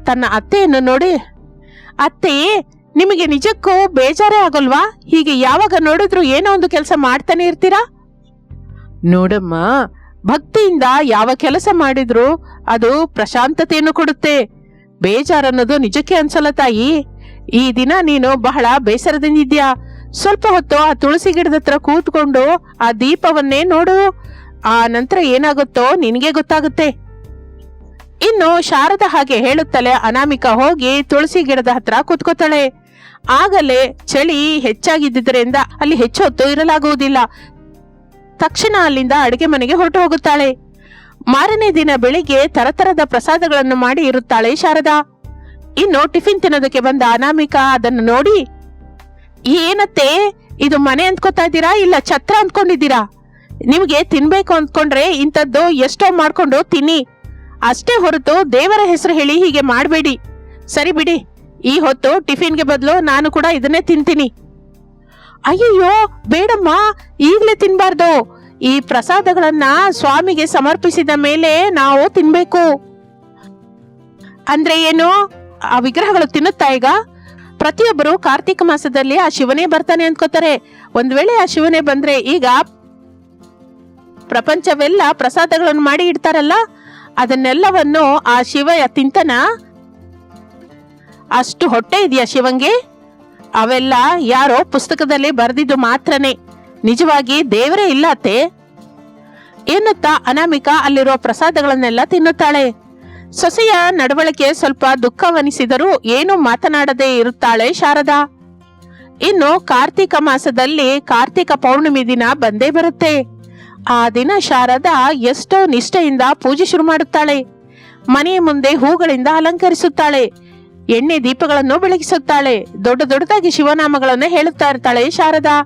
ತನ್ನ ಅತ್ತೆಯನ್ನು ನೋಡಿ, ಅತ್ತೆ, ನಿಮಗೆ ನಿಜಕ್ಕೂ ಬೇಜಾರೇ ಆಗಲ್ವಾ? ಹೀಗೆ ಯಾವಾಗ ನೋಡಿದ್ರು ಏನೋ ಒಂದು ಕೆಲಸ ಮಾಡ್ತಾನೆ ಇರ್ತೀರಾ? ನೋಡಮ್ಮ, ಭಕ್ತಿಯಿಂದ ಯಾವ ಕೆಲಸ ಮಾಡಿದ್ರು ಅದು ಪ್ರಶಾಂತತೆಯನ್ನು ಕೊಡುತ್ತೆ. ಬೇಜಾರನ್ನೋದು ನಿಜಕ್ಕೆ ಅನ್ಸಲ್ಲ ತಾಯಿ. ಈ ದಿನ ನೀನು ಬಹಳ ಬೇಸರದಿಂದಿದ್ಯಾ? ಸ್ವಲ್ಪ ಹೊತ್ತು ಆ ತುಳಸಿ ಗಿಡದ ಹತ್ರ ಕೂತ್ಕೊಂಡು ಆ ದೀಪವನ್ನೇ ನೋಡು. ಆ ನಂತರ ಏನಾಗುತ್ತೋ ನಿನಗೆ ಗೊತ್ತಾಗುತ್ತೆ. ಇನ್ನು ಶಾರದ ಹಾಗೆ ಹೇಳುತ್ತಲೇ ಅನಾಮಿಕಾ ಹೋಗಿ ತುಳಸಿ ಗಿಡದ ಹತ್ರ ಕುತ್ಕೋತಾಳೆ. ಆಗಲೇ ಚಳಿ ಹೆಚ್ಚಾಗಿದ್ದರಿಂದ ಅಲ್ಲಿ ಹೆಚ್ಚು ಹೊತ್ತು ಇರಲಾಗುವುದಿಲ್ಲ. ತಕ್ಷಣ ಅಲ್ಲಿಂದ ಅಡುಗೆ ಮನೆಗೆ ಹೊರಟು ಹೋಗುತ್ತಾಳೆ. ಮಾರನೇ ದಿನ ಬೆಳಿಗ್ಗೆ ತರತರದ ಪ್ರಸಾದಗಳನ್ನು ಮಾಡಿ ಇರುತ್ತಾಳೆ ಶಾರದಾ. ಇನ್ನು ಟಿಫಿನ್ ತಿನ್ನೋದಕ್ಕೆ ಬಂದ ಅನಾಮಿಕಾ ಅದನ್ನು ನೋಡಿ, ಏನತ್ತೆ, ಇದು ಮನೆ ಅಂದ್ಕೋತಾ ಇದ್ದೀರಾ ಇಲ್ಲ ಛತ್ರ ಅಂದ್ಕೊಂಡಿದ್ದೀರಾ? ನಿಮಗೆ ತಿನ್ಬೇಕು ಅಂದ್ಕೊಂಡ್ರೆ ಇಂಥದ್ದು ಎಷ್ಟೋ ಮಾಡ್ಕೊಂಡು ತಿನ್ನಿ. ಅಷ್ಟೇ ಹೊರತು ದೇವರ ಹೆಸರು ಹೇಳಿ ಹೀಗೆ ಮಾಡಬೇಡಿ. ಸರಿ ಬಿಡಿ. ಈ ಹೊತ್ತು ಟಿಫಿನ್ಗೆ ಬದಲು ನಾನು ಕೂಡ ಇದನ್ನೇ ತಿಂತೀನಿ. ಅಯ್ಯಯ್ಯೋ, ಬೇಡಮ್ಮ. ಈಗಲೇ ತಿನ್ಬಾರ್ದು. ಈ ಪ್ರಸಾದಗಳನ್ನ ಸ್ವಾಮಿಗೆ ಸಮರ್ಪಿಸಿದ ಮೇಲೆ ನಾವು ತಿನ್ಬೇಕು. ಅಂದ್ರೆ ಏನು? ಆ ವಿಗ್ರಹಗಳು ತಿನ್ನುತ್ತಾ ಈಗ? ಪ್ರತಿಯೊಬ್ಬರು ಕಾರ್ತಿಕ ಮಾಸದಲ್ಲಿ ಆ ಶಿವನೇ ಬರ್ತಾನೆ ಅಂದ್ಕೋತಾರೆ. ಒಂದ್ ವೇಳೆ ಆ ಶಿವನೇ ಬಂದ್ರೆ ಈಗ ಪ್ರಪಂಚವೆಲ್ಲ ಪ್ರಸಾದಗಳನ್ನು ಮಾಡಿ ಇಡ್ತಾರಲ್ಲ ಅದನ್ನೆಲ್ಲವನ್ನು ಆ ಶಿವಯ ತಿಂತನ? ಅಷ್ಟು ಹೊಟ್ಟೆ ಇದೆಯಾ ಶಿವಂಗೆ? ಅವೆಲ್ಲ ಯಾರೋ ಪುಸ್ತಕದಲ್ಲಿ ಬರೆದಿದ್ದು ಮಾತ್ರನೇ. ನಿಜವಾಗಿ ದೇವರೇ ಇಲ್ಲ ಅತ್ತೆ ಎನ್ನುತ್ತಾ ಅನಾಮಿಕಾ ಅಲ್ಲಿರೋ ಪ್ರಸಾದಗಳನ್ನೆಲ್ಲ ತಿನ್ನುತ್ತಾಳೆ. ಸೊಸೆಯ ನಡವಳಿಕೆ ಸ್ವಲ್ಪ ದುಃಖವನಿಸಿದರೂ ಏನು ಮಾತನಾಡದೇ ಇರುತ್ತಾಳೆ ಶಾರದಾ. ಇನ್ನು ಕಾರ್ತಿಕ ಮಾಸದಲ್ಲಿ ಕಾರ್ತಿಕ ಪೌರ್ಣಿಮೆ ದಿನ ಬಂದೇ ಬರುತ್ತೆ. ಆ ದಿನ ಶಾರದಾ ಎಷ್ಟೋ ನಿಷ್ಠೆಯಿಂದ ಪೂಜೆ ಶುರು ಮಾಡುತ್ತಾಳೆ. ಮನೆಯ ಮುಂದೆ ಹೂಗಳಿಂದ ಅಲಂಕರಿಸುತ್ತಾಳೆ. ಎಣ್ಣೆ ದೀಪಗಳನ್ನು ಬೆಳಗಿಸುತ್ತಾಳೆ. ದೊಡ್ಡ ದೊಡ್ಡದಾಗಿ ಶಿವನಾಮಗಳನ್ನು ಹೇಳುತ್ತಾ ಇರ್ತಾಳೆ ಶಾರದಾ.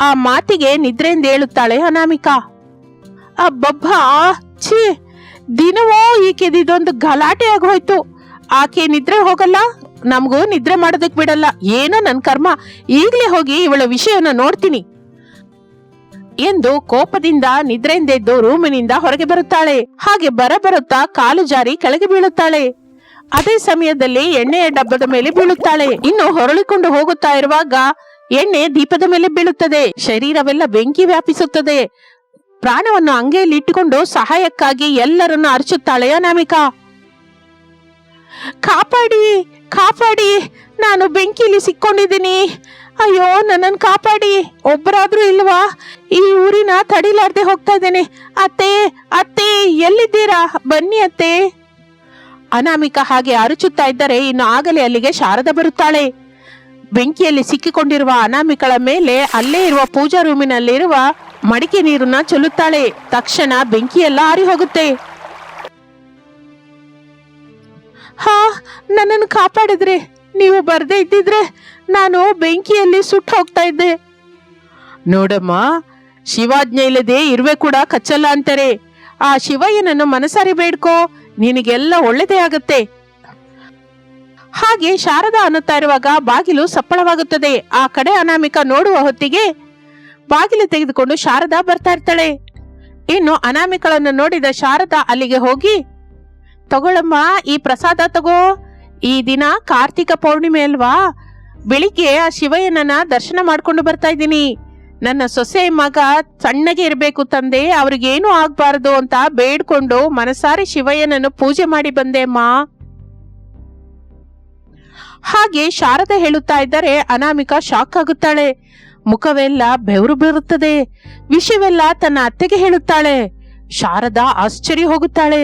ಆ ಮಾತಿಗೆ ನಿದ್ರೆಯಿಂದ ಹೇಳುತ್ತಾಳೆ ಅನಾಮಿಕಾ. ಅಬ್ಬಬ್ಬಾ, ಛೀ! ದಿನವೂ ಈಕೆದು ಇದೊಂದು ಗಲಾಟೆ ಆಗೋಯ್ತು. ಆಕೆ ನಿದ್ರೆ ಹೋಗಲ್ಲ, ನಮಗೂ ನಿದ್ರೆ ಮಾಡೋದಕ್ ಬಿಡಲ್ಲ. ಏನೋ ನನ್ನ ಕರ್ಮ. ಈಗಲೇ ಹೋಗಿ ಇವಳ ವಿಷಯನ ನೋಡ್ತೀನಿ. ಎಂದು ಕೋಪದಿಂದ ನಿದ್ರೆಯಿಂದೆದ್ದು ರೂಮಿನಿಂದ ಹೊರಗೆ ಬರುತ್ತಾಳೆ. ಹಾಗೆ ಬರ ಬರುತ್ತಾ ಕಾಲು ಜಾರಿ ಕೆಳಗೆ ಬೀಳುತ್ತಾಳೆ. ಅದೇ ಸಮಯದಲ್ಲಿ ಎಣ್ಣೆಯ ಡಬ್ಬದ ಮೇಲೆ ಬೀಳುತ್ತಾಳೆ. ಇನ್ನು ಹೊರಳಿಕೊಂಡು ಹೋಗುತ್ತಾ ಇರುವಾಗ ಎಣ್ಣೆ ದೀಪದ ಮೇಲೆ ಬೀಳುತ್ತದೆ. ಶರೀರವೆಲ್ಲ ಬೆಂಕಿ ವ್ಯಾಪಿಸುತ್ತದೆ. ಪ್ರಾಣವನ್ನು ಅಂಗೈಯಲ್ಲಿ ಇಟ್ಟುಕೊಂಡು ಸಹಾಯಕ್ಕಾಗಿ ಎಲ್ಲರನ್ನು ಅರಚುತ್ತಾಳೆ ಅನಾಮಿಕಾ. ಕಾಪಾಡಿ ಕಾಪಾಡಿ. ನಾನು ಬೆಂಕಿಲಿ ಸಿಕ್ಕೊಂಡಿದ್ದೀನಿ. ಅಯ್ಯೋ, ನನ್ನನ್ನು ಕಾಪಾಡಿ. ಒಬ್ಬರಾದ್ರೂ ಇಲ್ವಾ? ಈ ಊರಿನ ತಡಿಲಾರ್ದೆ ಹೋಗ್ತಾ ಇದ್ದೇನೆ. ಅತ್ತೆ ಅತ್ತೆ, ಎಲ್ಲಿದ್ದೀರಾ? ಬನ್ನಿ ಅತ್ತೆ. ಅನಾಮಿಕ ಹಾಗೆ ಅರಚುತ್ತಾ ಇದ್ದರೆ ಇನ್ನು ಆಗಲೇ ಅಲ್ಲಿಗೆ ಶಾರದ ಬರುತ್ತಾಳೆ. ಬೆಂಕಿಯಲ್ಲಿ ಸಿಕ್ಕಿಕೊಂಡಿರುವ ಅನಾಮಿಕಳ ಮೇಲೆ ಅಲ್ಲೇ ಇರುವ ಪೂಜಾ ರೂಮಿನಲ್ಲಿರುವ ಮಡಿಕೆ ನೀರನ್ನ ಚೆಲ್ಲುತ್ತಾಳೆ. ತಕ್ಷಣ ಬೆಂಕಿಯೆಲ್ಲ ಆರಿ ಹೋಗುತ್ತೆ. ಹಾ, ನನ್ನನ್ನು ಕಾಪಾಡಿದ್ರೆ, ನೀವು ಬರದೇ ಇದ್ದಿದ್ರೆ ನಾನು ಬೆಂಕಿಯಲ್ಲಿ ಸುಟ್ಟು ಹೋಗ್ತಾ ಇದ್ದೆ. ನೋಡಮ್ಮ, ಶಿವಾಜ್ಞೆ ಇಲ್ಲದೆ ಇರುವೆ ಕೂಡ ಕಚ್ಚಲ್ಲ ಅಂತಾರೆ. ಆ ಶಿವಯ್ಯನನ್ನು ಮನಸಾರಿ ಬೇಡ್ಕೋ, ನಿನಗೆಲ್ಲ ಒಳ್ಳೆದೇ ಆಗತ್ತೆ. ಹಾಗೆ ಶಾರದಾ ಅನ್ನುತ್ತಾ ಇರುವಾಗ ಬಾಗಿಲು ಸಪ್ಪಳವಾಗುತ್ತದೆ. ಆ ಕಡೆ ಅನಾಮಿಕ ನೋಡುವ ಹೊತ್ತಿಗೆ ಬಾಗಿಲು ತೆಗೆದುಕೊಂಡು ಶಾರದಾ ಬರ್ತಾ ಇರ್ತಾಳೆ. ಇನ್ನು ಅನಾಮಿಕಳನ್ನು ನೋಡಿದ ಶಾರದಾ ಅಲ್ಲಿಗೆ ಹೋಗಿ, ತಗೊಳಮ್ಮ, ಈ ಪ್ರಸಾದ ತಗೋ. ಈ ದಿನ ಕಾರ್ತಿಕ ಪೌರ್ಣಿಮೆ ಅಲ್ವಾ? ಬೆಳಿಗ್ಗೆ ಆ ಶಿವಯ್ಯನನ್ನ ದರ್ಶನ ಮಾಡ್ಕೊಂಡು ಬರ್ತಾ ಇದ್ದೀನಿ. ನನ್ನ ಸೊಸೆ ಮಗ ಸಣ್ಣಗೆ ಇರಬೇಕು ತಂದೆ, ಅವ್ರಿಗೇನು ಆಗ್ಬಾರ್ದು ಅಂತ ಬೇಡ್ಕೊಂಡು ಮನಸಾರಿ ಶಿವಯ್ಯನನ್ನು ಪೂಜೆ ಮಾಡಿ ಬಂದೆ ಅಮ್ಮ. ಹಾಗೆ ಶಾರದೆ ಹೇಳುತ್ತಾ ಇದ್ದರೆ ಅನಾಮಿಕ ಶಾಕ್ ಆಗುತ್ತಾಳೆ. ಮುಖವೆಲ್ಲ ಬೆವರು ಬೀರುತ್ತದೆ. ವಿಷಯವೆಲ್ಲ ತನ್ನ ಅತ್ತೆಗೆ ಹೇಳುತ್ತಾಳೆ. ಶಾರದಾ ಆಶ್ಚರ್ಯ ಹೋಗುತ್ತಾಳೆ.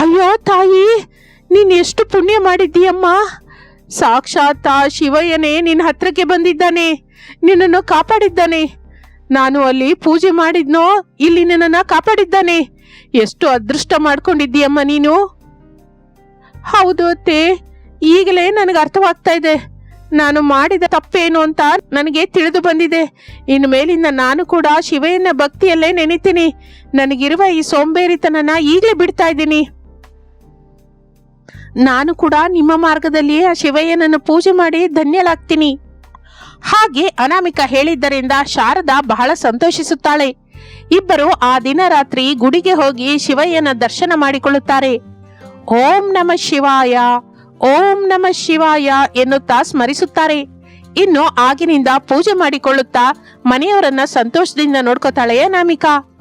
ಅಯ್ಯೋ ತಾಯಿ, ನೀನ್ ಎಷ್ಟು ಪುಣ್ಯ ಮಾಡಿದ್ದೀಯಮ್ಮ? ಸಾಕ್ಷಾತ್ ಆ ಶಿವಯ್ಯನೇ ನಿನ್ನ ಹತ್ರಕ್ಕೆ ಬಂದಿದ್ದಾನೆ, ನಿನ್ನನ್ನು ಕಾಪಾಡಿದ್ದಾನೆ. ನಾನು ಅಲ್ಲಿ ಪೂಜೆ ಮಾಡಿದ್ನೋ, ಇಲ್ಲಿ ನಿನ್ನನ್ನು ಕಾಪಾಡಿದ್ದಾನೆ. ಎಷ್ಟು ಅದೃಷ್ಟ ಮಾಡ್ಕೊಂಡಿದ್ದೀಯಮ್ಮ ನೀನು? ಹೌದು ಅತ್ತೆ, ಈಗಲೇ ನನಗೆ ಅರ್ಥವಾಗ್ತಾ ಇದೆ. ನಾನು ಮಾಡಿದ ತಪ್ಪೇನು ಅಂತ ನನಗೆ ತಿಳಿದು ಬಂದಿದೆ. ಇನ್ನು ಮೇಲಿಂದ ನಾನು ಕೂಡ ಶಿವಯ್ಯನ ಭಕ್ತಿಯಲ್ಲೇ ನೆನಿತೀನಿ. ನನಗಿರುವ ಈ ಸೋಂಬೇರಿತನನ ಈಗಲೇ ಬಿಡ್ತಾ ಇದ್ದೀನಿ. ನಾನು ಕೂಡ ನಿಮ್ಮ ಮಾರ್ಗದಲ್ಲಿಯೇ ಆ ಶಿವಯ್ಯನನ್ನು ಪೂಜೆ ಮಾಡಿ ಧನ್ಯಲಾಗ್ತೀನಿ ಹಾಗೆ ಅನಾಮಿಕ ಹೇಳಿದ್ದರಿಂದ ಶಾರದಾ ಬಹಳ ಸಂತೋಷಿಸುತ್ತಾಳೆ. ಇಬ್ಬರು ಆ ದಿನ ರಾತ್ರಿ ಗುಡಿಗೆ ಹೋಗಿ ಶಿವಯ್ಯನ ದರ್ಶನ ಮಾಡಿಕೊಳ್ಳುತ್ತಾರೆ. ಓಂ ನಮ ಶಿವಾಯ, ಓಂ ನಮ ಶಿವಾಯ ಎನ್ನುತ್ತಾ ಸ್ಮರಿಸುತ್ತಾರೆ. ಇನ್ನು ಆಗಿನಿಂದ ಪೂಜೆ ಮಾಡಿಕೊಳ್ಳುತ್ತಾ ಮನೆಯವರನ್ನ ಸಂತೋಷದಿಂದ ನೋಡ್ಕೋತಾಳೆ ಅನಾಮಿಕಾ.